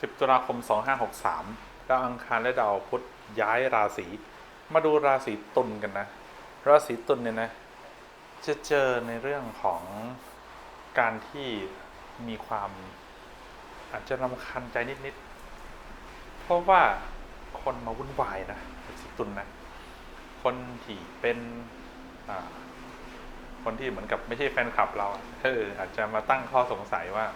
10 ตุลาคม 2563ดาวอังคารและดาวพุธย้ายราศี มาดูราศีตุลกันนะ ราศีตุลเนี่ยนะ จะเจอในเรื่องของการที่มีความอาจจะรำคาญใจนิดๆ เพราะว่าคนมาวุ่นวายนะราศีตุลนะคนที่เป็นคนที่เหมือนกับไม่ใช่แฟนคลับเราเอออาจจะมาตั้งข้อสงสัยว่า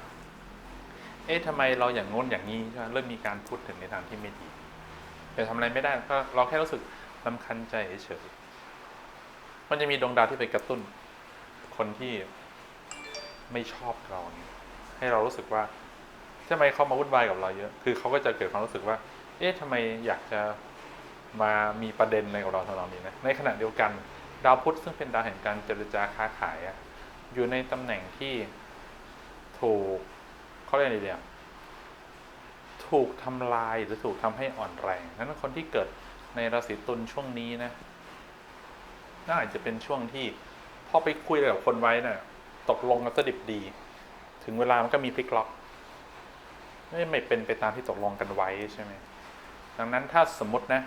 เอ๊ะทำไมเราอย่างง้นอย่างนี้ใช่ไหมเริ่มมีการพูดถึงในทางที่ไม่ดี แต่ทำอะไรไม่ได้ก็เราแค่รู้สึกลำคัญใจเฉยมันจะมีดวงดาวที่ไปกระตุ้น คนที่ไม่ชอบเราเนี่ยให้เรารู้สึกว่าทำไมเขามาวุ่นวายกับเราเยอะ คือเขาก็จะเกิดความรู้สึกว่า เอ๊ะทำไมอยากจะมามีประเด็นอะไรกับเราทำนองนี้นะ ในขณะเดียวกัน ดาวพุธซึ่งเป็นดาวแห่งการเจรจาค้าขายอะอยู่ในตำแหน่งที่ถูก เขาเรียกอะไรเดียวถูกทำลายหรือถูกทำให้อ่อนแรงนั้นคนที่เกิดในราศีตุลช่วงนี้นะน่าจะเป็นช่วงที่พอไปคุยอะไรกับคนไว้นะ่ะ ตกลงกันสดิบดี ถึงเวลามันก็มีพลิกล็อก ไม่ไม่เป็นไปตามที่ตกลงกันไว้ใช่ไหมดังนั้นถ้าสมมตินะ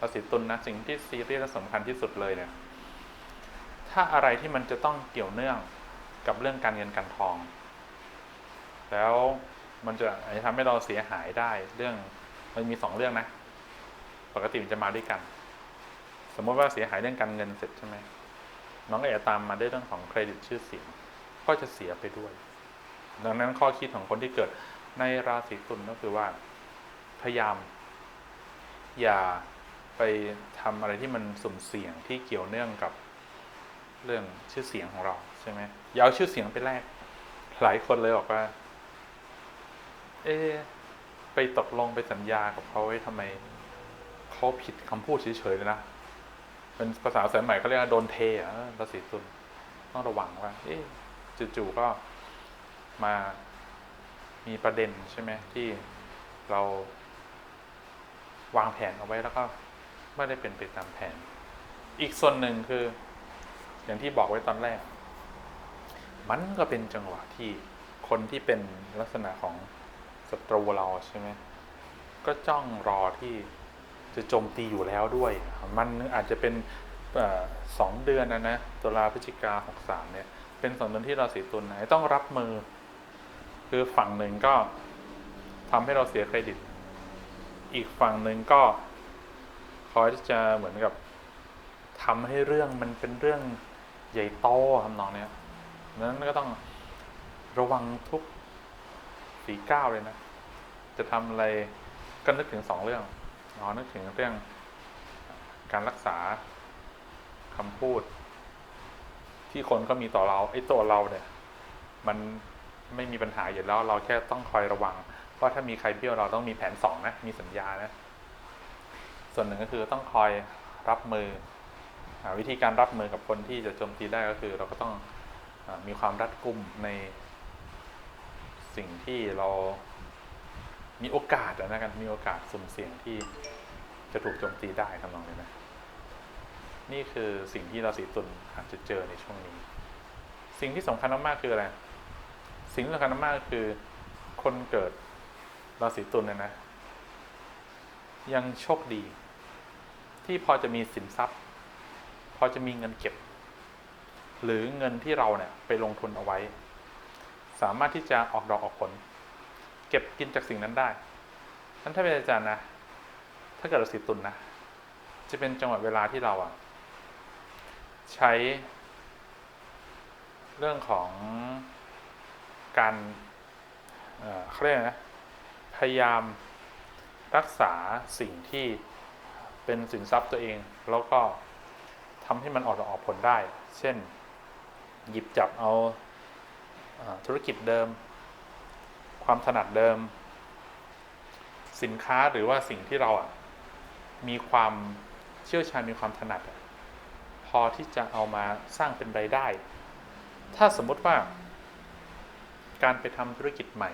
ราศีตุลนะสิ่งที่ซีเรียสและสำคัญที่สุดเลยเนี่ยถ้าอะไรที่มันจะต้องเกี่ยวเนื่องกับเรื่องการเงินการทอง แล้วมันจะอาจจะทำให้เราเสียหายได้เรื่องมันมีสองเรื่องนะ ปกติมันจะมาด้วยกัน สมมติว่าเสียหายเรื่องการเงินเสร็จใช่ไหมน้องก็จะตามมาได้เรื่องของเครดิตชื่อเสียงก็จะเสียไปด้วย ดังนั้นข้อคิดของคนที่เกิดในราศีตุลก็คือว่า พยายาม อย่าไปทำอะไรที่มันสุ่มเสี่ยงที่เกี่ยวเนื่องกับเรื่องชื่อเสียงของเราใช่ไหมอย่าเอาชื่อเสียงไปแลกหลายคนเลยบอกว่า เอ๊ไปตกลงไปสัญญากับเขาไว้ทำไมเขาผิดคำพูดเฉยๆเลยนะเป็นภาษาสมัยใหม่เขาเรียกว่าโดนเทอะราศีตุลต้องระวังว่าเอ๊จู่ๆก็มามีประเด็นใช่ไหมที่เราวางแผนเอาไว้แล้วก็ไม่ได้เป็นไปตามแผน อีกส่วนหนึ่งคือ อย่างที่บอกไว้ตอนแรก มันก็เป็นจังหวะที่คนที่เป็นลักษณะของ ศัตรูเราใช่ไหมก็จ้องรอที่จะโจมตีอยู่แล้วด้วย มันอาจจะเป็นอสองเดือนนะนะตุลาพฤศจิกาหกสามเนี่ย เป็นสองเดือนที่เราสีตุลนะต้องรับมือ คือฝั่งหนึ่งก็ทำให้เราเสียเครดิต อีกฝั่งหนึ่งก็คอยจะเหมือนกับทำให้เรื่องมันเป็นเรื่องใหญ่โตทำนองเนี้ยนั้นก็ต้องระวังทุก ฝีก้าเลยนะ จะทำอะไรก็นึกถึงสองเรื่องอ๋อนึกถึงเรื่องการรักษาคำพูด ที่คนก็มีต่อเราไอ้ตัวเราเนี่ย มันไม่มีปัญหาอยู่แล้ว เราแค่ต้องคอยระวังว่าถ้ามีใครเบี้ยวเราต้องมีแผนสองนะมีสัญญานะส่วนหนึ่งก็คือต้องคอยรับมืออวิธีการรับมือกับคนที่จะโจมตีได้ก็คือ เราก็ต้องอมีความรัดกุมใน สิ่งที่เรามีโอกาสนะกันมีโอกาสสุ่มเสี่ยงที่จะถูกโจมตีได้ทำนองนี้นะนี่คือสิ่งที่ราศีตุลอาจจะเจอในช่วงนี้ สิ่งที่สำคัญมากๆคืออะไร สิ่งที่สำคัญมากๆคือ คนเกิดราศีตุลเนี่ยนะ ยังโชคดี ที่พอจะมีสินทรัพย์ พอจะมีเงินเก็บ หรือเงินที่เราเนี่ยไปลงทุนเอาไว้ สามารถที่จะออกดอกออกผล เก็บกินจากสิ่งนั้นได้นั้นถ้าเป็นอาจารย์นะ ถ้าเกิดราศีตุลนะ จะเป็นจังหวะเวลาที่เราอะใช้ เรื่องของการเขาเรียกอะไรนะ พยายามรักษาสิ่งที่เป็นสินทรัพย์ตัวเอง แล้วก็ทำให้มันออกดอกออกผลได้ เช่น หยิบจับเอา ธุรกิจเดิม ความถนัดเดิม สินค้าหรือว่าสิ่งที่เราอะมีความเชี่ยวชาญมีความถนัด พอที่จะเอามาสร้างเป็นรายได้ ถ้าสมมติว่า การไปทำธุรกิจใหม่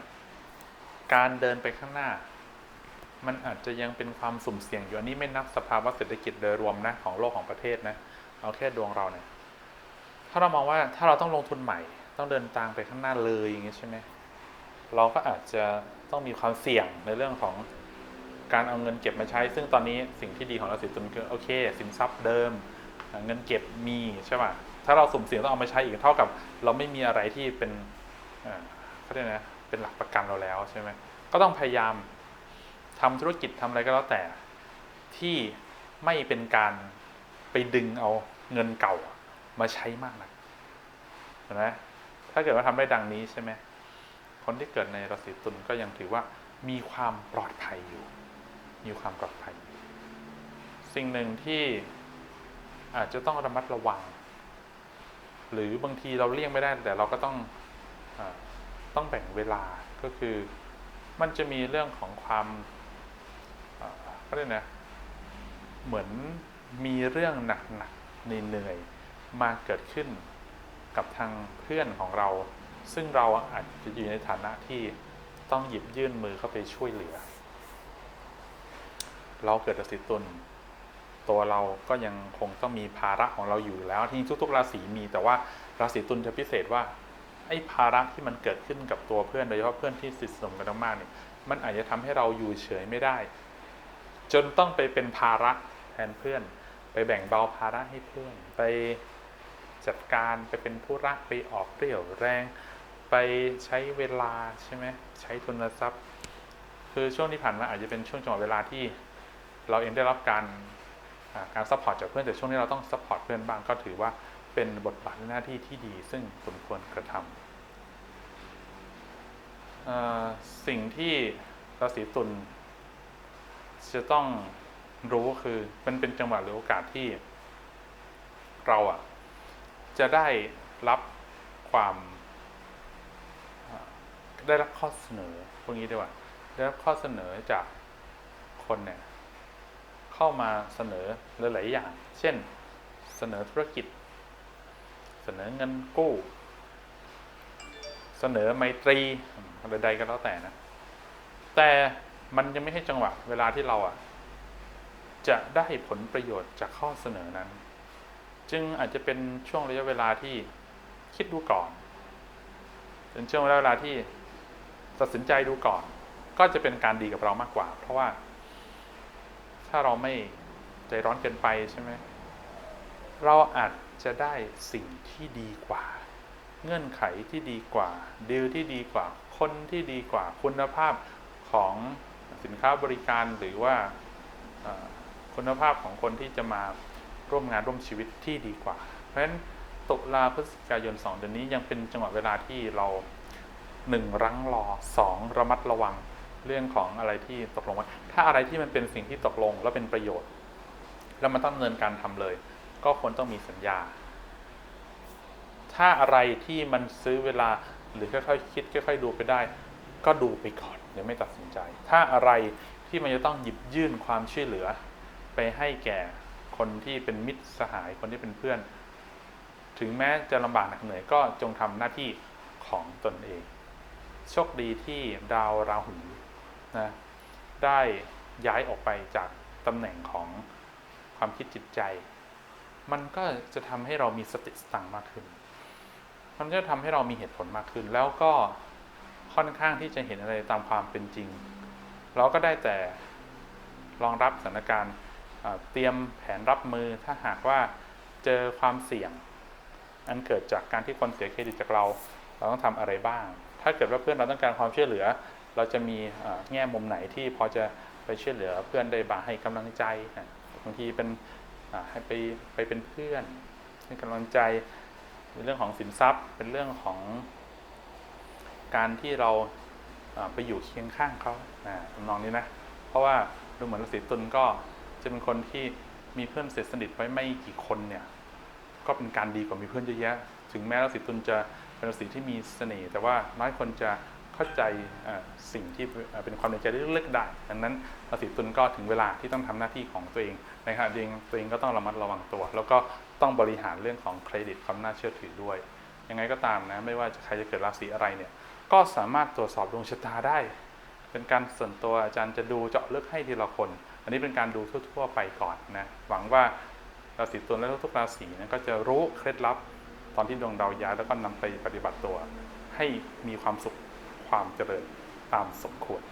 การเดินไปข้างหน้า มันอาจจะยังเป็นความสุ่มเสี่ยงอยู่อันนี้ไม่นับสภาวะเศรษฐกิจโดยรวมนะของโลกของประเทศนะเอาแค่ดวงเราเนี่ยถ้าเรามองว่าถ้าเราต้องลงทุนใหม่ ต้องเดินตามไปข้างหน้าเลยอย่างเงี้ยใช่ไหมเราก็อาจจะต้องมีความเสี่ยงในเรื่องของการเอาเงินเก็บมาใช้ ซึ่งตอนนี้สิ่งที่ดีของราศีตุลคือโอเค สินทรัพย์เดิม เงินเก็บมีใช่ป่ะถ้าเราสุ่มเสี่ยงต้องเอามาใช้อีกเท่ากับ เราไม่มีอะไรที่เป็นเอ่อเขาเรียกนะเป็นหลักประกันเราแล้วใช่ไหมก็ต้องพยายามทำธุรกิจทำอะไรก็แล้วแต่ ที่ไม่เป็นการไปดึงเอาเงินเก่ามาใช้มากนักเห็นไหม ถ้าเกิดว่าทำได้ดังนี้ใช่ไหมคนที่เกิดในราศีตุลก็ยังถือว่ามีความปลอดภัยอยู่ มีความปลอดภัย สิ่งหนึ่งที่อาจจะต้องระมัดระวัง หรือบางทีเราเลี่ยงไม่ได้ แต่เราก็ต้องอต้องแบ่งเวลาก็คือมันจะมีเรื่องของความอ่าเขาเรียกนะเหมือนมีเรื่องหนักๆเหนื่อยๆมาเกิดขึ้น กับทางเพื่อนของเรา ซึ่งเราอาจจะอยู่ในฐานะที่ต้องหยิบยื่นมือเข้าไปช่วยเหลือ เราเกิดราศีตุลตัวเราก็ยังคงต้องมีภาระของเราอยู่แล้วที่ทุกๆราศีมีแต่ว่าราศีตุลจะพิเศษว่าไอ้ภาระที่มันเกิดขึ้นกับตัวเพื่อนโดยเฉพาะเพื่อนที่สนิทสนมกันมากๆเนี่ยมันอาจจะทำให้เราอยู่เฉยไม่ได้ จนต้องไปเป็นภาระแทนเพื่อน ไปแบ่งเบาภาระให้เพื่อนไป จัดการไปเป็นผู้รักไปออกเรี่ยวแรง ไปใช้เวลาใช่ไหมใช้ทุนทรัพย์ คือช่วงที่ผ่านมาอาจจะเป็นช่วงจังหวะเวลาที่เราเองได้รับการการซัพพอร์ตจากเพื่อนแต่ช่วงนี้เราต้องซัพพอร์ตเพื่อนบ้างก็ถือว่าเป็นบทบาทหน้าที่ที่ดี ซึ่งคุณควรกระทำสิ่งที่ราศีตุลจะต้องรู้คือมันเป็นจังหวะหรือโอกาสที่เราอะ จะได้รับความ ได้รับข้อเสนอพวกนี้ดีกว่า ได้รับข้อเสนอจากคนเนี่ยเข้ามาเสนอหลายๆอย่าง เช่นเสนอธุรกิจ เสนอเงินกู้ เสนอไมตรีอะไรใดก็แล้วแต่นะ แต่มันยังไม่ให้จังหวะเวลาที่เราอะจะได้ผลประโยชน์จากข้อเสนอนั้น จึงอาจจะเป็นช่วงระยะเวลาที่คิดดูก่อน เป็นช่วงเวลาที่ตัดสินใจดูก่อน ก็จะเป็นการดีกับเรามากกว่า เพราะว่า ถ้าเราไม่ใจร้อนเกินไปใช่ไหมเราอาจจะได้สิ่งที่ดีกว่า เงื่อนไขที่ดีกว่าดีลที่ดีกว่า คนที่ดีกว่าคุณภาพของสินค้าบริการหรือว่าคุณภาพของคนที่จะมา ร่วมงานร่วมชีวิตที่ดีกว่า เพราะฉะนั้นตุลาพฤศจิกายน 2 เดือนนี้ยังเป็นจังหวะเวลาที่เราหนึ่งรั้งรอสองระมัดระวังเรื่องของอะไรที่ตกลงไว้ถ้าอะไรที่มันเป็นสิ่งที่ตกลงแล้วเป็นประโยชน์ แล้วมันต้องดำเนินการทำเลย ก็ควรต้องมีสัญญา ถ้าอะไรที่มันซื้อเวลาหรือค่อยๆคิดค่อยๆดูไปได้ ก็ดูไปก่อนยังไม่ตัดสินใจ ถ้าอะไรที่มันจะต้องหยิบยื่นความช่วยเหลือ ไปให้แก่ คนที่เป็นมิตรสหายคนที่เป็นเพื่อน ถึงแม้จะลำบากหนักเหนื่อยก็จงทำหน้าที่ของตนเอง โชคดีที่ดาวราหูนะได้ย้ายออกไปจากตำแหน่งของความคิดจิตใจ มันก็จะทำให้เรามีสติสตังมากขึ้น มันก็ทำให้เรามีเหตุผลมากขึ้น แล้วก็ค่อนข้างที่จะเห็นอะไรตามความเป็นจริง เราก็ได้แต่รองรับสถานการณ์ เตรียมแผนรับมือถ้าหากว่าเจอความเสี่ยง อันเกิดจากการที่คนเสียเครดิตจากเรา เราต้องทำอะไรบ้าง ถ้าเกิดว่าเพื่อนเราต้องการความช่วยเหลือ เราจะมีแง่มุมไหนที่พอจะไปช่วยเหลือเพื่อนได้บ้างให้กำลังใจบางทีเป็นให้ไปไปเป็นเพื่อนให้กำลังใจในเรื่องของสินทรัพย์ เป็นเรื่องของการที่เราไปอยู่เคียงข้างเขานะทำนองนี้นะ เพราะว่าดูเหมือนราศีตุลก็ จะเป็นคนที่มีเพื่อนเสร็จสนิทไว้ไม่กี่คนเนี่ย ก็เป็นการดีกว่ามีเพื่อนเยอะแยะ ถึงแม้ราศีตุลจะเป็นราศีที่มีเสน่ห์แต่ว่าน้อยคนจะเข้าใจสิ่งที่เป็นความในใจเลึกๆได้ดังนั้นราศีตุลก็ถึงเวลาที่ต้องทำหน้าที่ของตัวเองนะเดียวกันตัวเองก็ต้องระมัดระวังตัว แล้วก็ต้องบริหารเรื่องของเครดิตความน่าเชื่อถือด้วย ยังไงก็ตามนะไม่ว่าจะใครจะเกิดราศีอะไรเนี่ยก็สามารถตรวจสอบดวงชะตาได้ เป็นการส่วนตัวอาจารย์จะดูเจาะลึกให้ทีละคน อันนี้เป็นการดูทั่ว ๆ ไปก่อนนะ หวังว่าราศีตุลและทุกๆราศีนะก็จะรู้เคล็ดลับตอนที่ดวงดาวย้ายแล้วก็นำไปปฏิบัติตัว ให้มีความสุขความเจริญตามสมควร